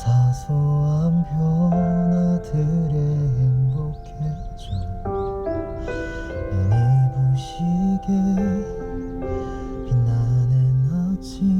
사소한 변화들에 행복해져 눈이 부시게 빛나는 아침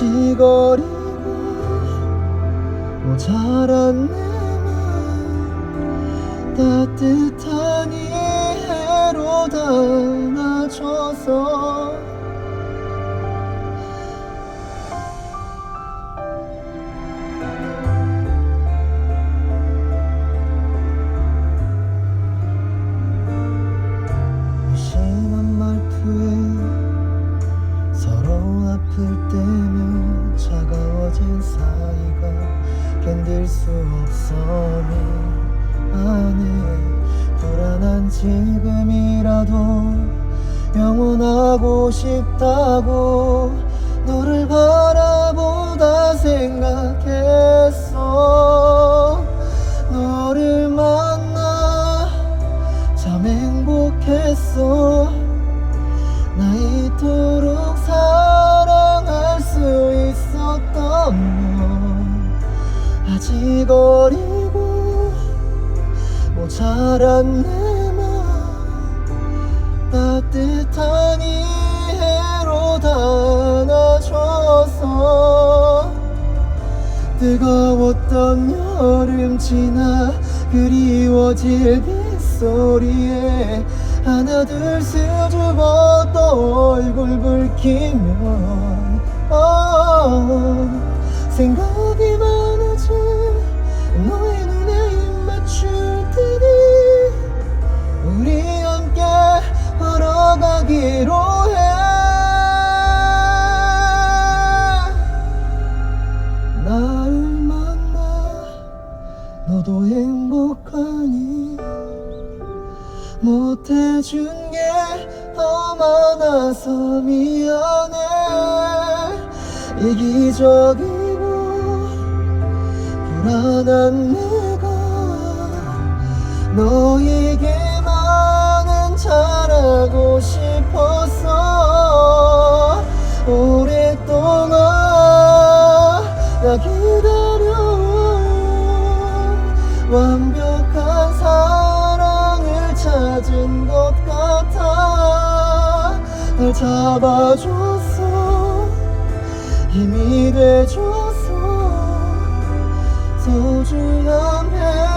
어리고 모자란 내 마음 따뜻한 이해로 담 차가워진 사이가 견딜 수 없어 미안해 불안한 지금이라도 영원하고 싶다고 너를 바라보다 생각했어 어리고 모자란 내 마음 따뜻한 이해로 담아줘서 뜨거웠던 여름 지나 그리워질 빗소리에 하나 둘 수줍어 또 얼굴 붉히면 어, 생각이 많 행복하니 못해준 게 더 많아서 미안해. 이기적이고 불안한 내가 너에게만은 잘하고 싶었어 오랫동안 나 기다려 잡아줬어 힘이 돼줘서 안아